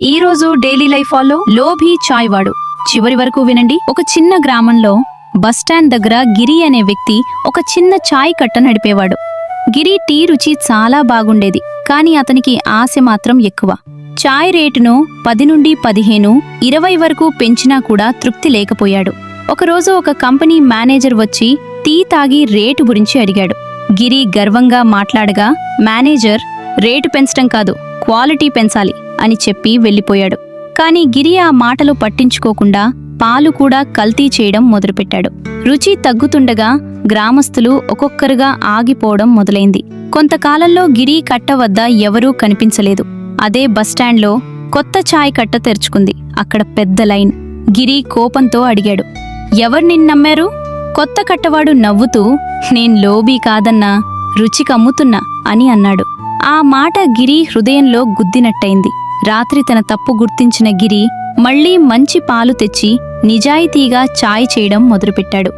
ఈ రోజు daily life follow లోభీ చాయ్ వాడు చివరి వరకు వినండి ఒక చిన్న గ్రామంలో బస్టాండ్ దగ్గర గిరి అనే వ్యక్తి ఒక చిన్న చాయ్ కట్ట నడిపేవాడు. గిరి టీ రుచి చాలా బాగుండేది కానీ అతనికి ఆశ మాత్రం ఎక్కువ. చాయ్ రేటును పది నుండి పదిహేను ఇరవై వరకు పెంచినా కూడా తృప్తి లేకపోయాడు. ఒకరోజు ఒక కంపెనీ మేనేజర్ వచ్చి టీ తాగి రేటు గురించి అడిగాడు. గిరి గర్వంగా మాట్లాడగా మేనేజర్ రేటు పెంచటం కాదు క్వాలిటీ పెంచాలి. అని చెప్పి వెళ్ళిపోయాడు. కాని గిరి ఆ మాటలు పట్టించుకోకుండా పాలు కూడా కల్తీ చేయడం మొదలుపెట్టాడు. రుచి తగ్గుతుండగా గ్రామస్తులు ఒక్కొక్కరుగా ఆగిపోవడం మొదలైంది. కొంతకాలంలో గిరి కట్ట వద్ద ఎవరూ కనిపించలేదు. అదే బస్టాండ్లో కొత్త ఛాయ్ కట్ట తెరుచుకుంది. అక్కడ పెద్ద లైన్. గిరి కోపంతో అడిగాడు. ఎవరు నిన్ను నమ్మారు? కొత్త కట్టవాడు నవ్వుతూ నేను లోబీ కాదన్నా రుచికమ్ముతున్నా అని అన్నాడు. ఆ మాట గిరి హృదయంలో గుద్దినట్టయింది. రాత్రి తన తప్పు గుర్తించిన గిరి మళ్ళీ మంచి పాలు తెచ్చి నిజాయితీగా చాయ్ చేయడం మొదలుపెట్టాడు.